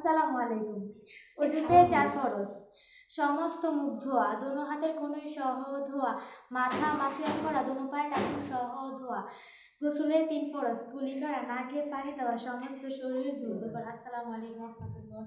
আসসালামু আলাইকুম। অজুতে চার ফরজ। সমস্ত মুখ ধোয়া। দোনো হাতের কোনোই সহ ধোয়া। মাথা মাসিয়ান করা দোনো পায়ে টাকুন সহ ধোয়া। গোসলে তিন ফরজ। কুলি করা নাকে পানি দেওয়া সমস্ত শরীর ধুবে করা আসসালামু আলাইকুম রহমতুল্লাহ।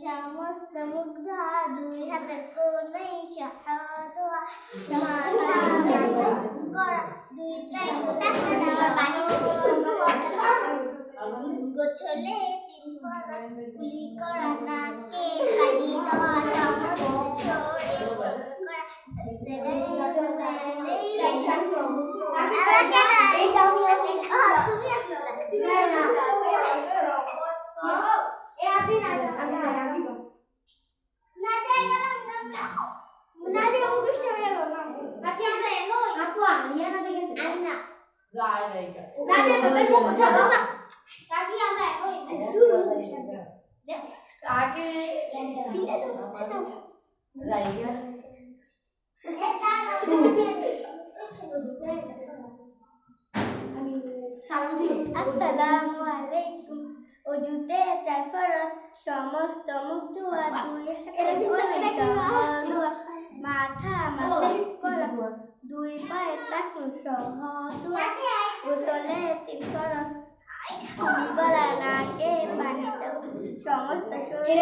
সমস্ত মুগ্ধ দুই হাতের সহদোয়া করা দুই গোছলে তিন ফরস কুলি করা নাকে পানি দেওয়া সমস্ত শরীর যোগ্য করা তুমি আসসালামু আলাইকুম অজুতে চার ফরস সমস্ত সহ ধোয়া মাথা করা দুই পায়ে টাকুন সহ ধোয়া গোসলে তিন ফরস গলা নাকে পানি দাও সমস্ত শরীর